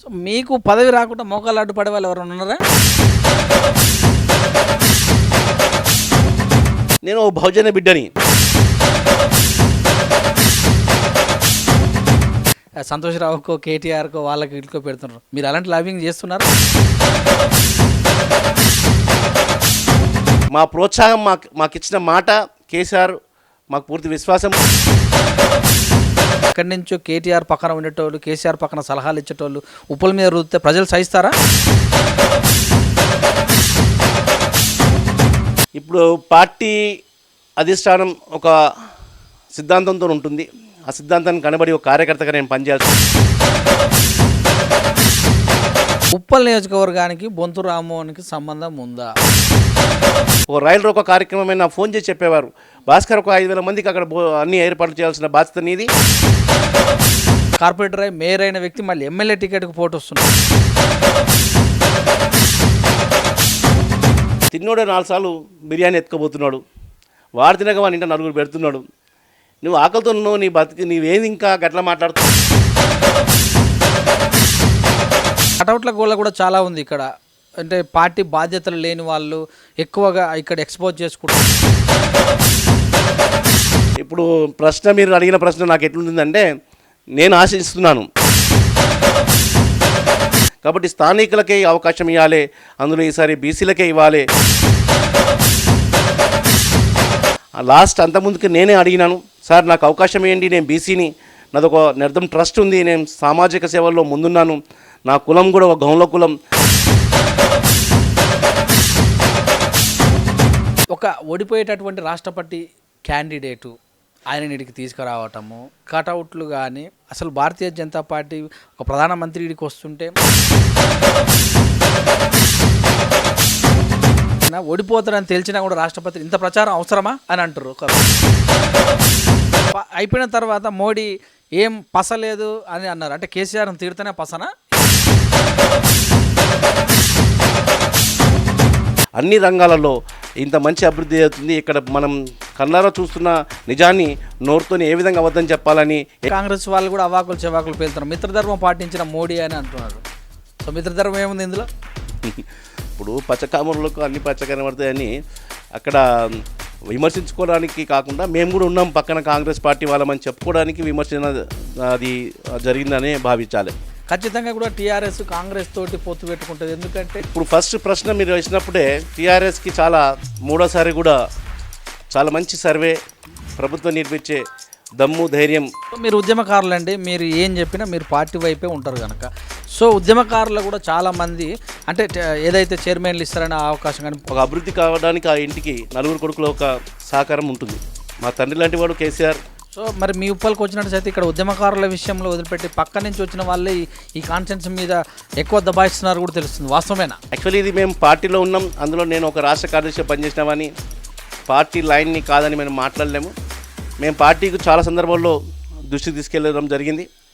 So మీకు పదవి రాకుండా మోకాలు అడ్డు పడే వాళ్ళు ఎవరైనా ఉన్నారా? నేను ఓ బహుజన బిడ్డని. ఆ సంతోష్ రావుకో కేటీఆర్కో వాళ్ళకి ఇటుకో పెడుతున్నారు. మీరు అలాంటి లాబింగ్ చేస్తున్నారు? మా ప్రోత్సాహం మాకు మాకు ఇచ్చిన మాట కేసీఆర్ మాకు పూర్తి విశ్వాసం. ఎక్కడి నుంచో కేటీఆర్ పక్కన ఉండేటోళ్ళు కేసీఆర్ పక్కన సలహాలు ఇచ్చేటోళ్ళు ఉప్పుల మీద రుద్దితే ప్రజలు సహిస్తారా? ఇప్పుడు పార్టీ అధిష్టానం ఒక సిద్ధాంతంతో ఉంటుంది. ఆ సిద్ధాంతాన్ని కనబడి ఒక కార్యకర్తగా నేను పనిచేయాల్సి ఉప్పల్ నియోజకవర్గానికి బొంతు రామ్మోహన్కి సంబంధం ఉందా? ఓ రైలు రోకో కార్యక్రమం నా ఫోన్ చేసి చెప్పేవారు. భాస్కర్ ఒక ఐదు వేల మందికి అక్కడ అన్ని ఏర్పాట్లు చేయాల్సిన బాధ్యత నీది? కార్పొరేటర్ అయి మేయర్ అయిన వ్యక్తి మళ్ళీ ఎమ్మెల్యే టికెట్కి పోటీ వస్తున్నాడు. తిన్నోడే నాలుగు సార్లు బిర్యానీ ఎత్తుకోబోతున్నాడు వాడు తినక వాడి ఇంట నలుగురు పెడుతున్నాడు. నువ్వు ఆకలితో ఉన్నావు నీ బతికి నీవేది ఇంకా గట్లా మాట్లాడుతావు కటౌట్ల గోళ కూడా చాలా ఉంది ఇక్కడ. అంటే పార్టీ బాధ్యతలు లేని వాళ్ళు ఎక్కువగా ఇక్కడ ఎక్స్పోజ్ చేసుకుంటారు ఇప్పుడు ప్రశ్న మీరు అడిగిన ప్రశ్న నాకు ఎట్లుంటుందంటే నేను ఆశిస్తున్నాను. కాబట్టి స్థానికులకే అవకాశం ఇవ్వాలి. అందులో ఈసారి బీసీలకే ఇవ్వాలి. లాస్ట్ అంతకుముందుకు నేనే అడిగినాను. సార్ నాకు అవకాశం ఏంటి నేను బీసీని. నాదొక నిర్ధం ట్రస్ట్ ఉంది నేను సామాజిక సేవల్లో ముందున్నాను. నా కులం కూడా ఒక గౌన్ల కులం. ఒక ఓడిపోయేటటువంటి రాష్ట్రపతి క్యాండిడేటు ఆయన ఇడికి తీసుకురావటము కటౌట్లు కానీ అసలు భారతీయ జనతా పార్టీ ఒక ప్రధానమంత్రి ఇడికి వస్తుంటే ఓడిపోతారని తెలిసినా కూడా రాష్ట్రపతి ఇంత ప్రచారం అవసరమా అని అంటారు ఒక అయిపోయిన తర్వాత మోడీ ఏం పసలేదు అని అన్నారు. అంటే కేసీఆర్ తీడితేనే పసనా? అన్ని రంగాలలో ఇంత మంచి అభివృద్ధి అవుతుంది. ఇక్కడ మనం కళ్ళారా చూస్తున్న నిజాన్ని నోరుతోని ఏ విధంగా అబద్ధం చెప్పాలని కాంగ్రెస్ వాళ్ళు కూడా అవాకులు చెవాకులు పేలుతున్నారు. మిత్రధర్మం పాటించిన మోడీ అని అంటున్నారు. సో మిత్రధర్మం ఏముంది ఇందులో? ఇప్పుడు పచ్చకామరులకు అన్ని పచ్చ కనబడతాయని అక్కడ విమర్శించుకోవడానికి కాకుండా మేము కూడా ఉన్నాం పక్కన కాంగ్రెస్ పార్టీ వాళ్ళమని చెప్పుకోవడానికి విమర్శన అది జరిగిందని భావించాలి. ఖచ్చితంగా కూడా టీఆర్ఎస్ కాంగ్రెస్ తోటి పొత్తు పెట్టుకుంటుంది. ఎందుకంటే ఇప్పుడు ఫస్ట్ ప్రశ్న మీరు వేసినప్పుడే టీఆర్ఎస్కి చాలా మూడోసారి కూడా చాలా మంచి సర్వే ప్రభుత్వం నిర్మించే దమ్ము ధైర్యం. మీరు ఉద్యమకారులు అండి మీరు ఏం చెప్పినా మీరు పార్టీ వైపే ఉంటారు కనుక సో ఉద్యమకారులు కూడా చాలామంది అంటే ఏదైతే చైర్మన్లు ఇస్తారనే అవకాశం కానీ ఒక అభివృద్ధి కావడానికి ఆ ఇంటికి నలుగురు కొడుకుల ఒక సహకారం ఉంటుంది. మా తండ్రి లాంటి వాడు కేసీఆర్. సో మరి మీ ఉప్పలకు వచ్చినట్టు అయితే ఇక్కడ ఉద్యమకారుల విషయంలో వదిలిపెట్టి పక్క నుంచి వచ్చిన వాళ్ళే ఈ- కాన్ఫరెన్స్ మీద ఎక్కువ దబాయిస్తున్నారు కూడా తెలుస్తుంది వాస్తవమేనా? యాక్చువల్లీ ఇది మేము పార్టీలో ఉన్నాం అందులో నేను ఒక రాష్ట్ర కార్యదర్శి పనిచేసినామని పార్టీ లైన్ని కాదని మేము మాట్లాడలేము. మేము పార్టీకి చాలా సందర్భాల్లో దృష్టికి తీసుకెళ్ళడం జరిగింది.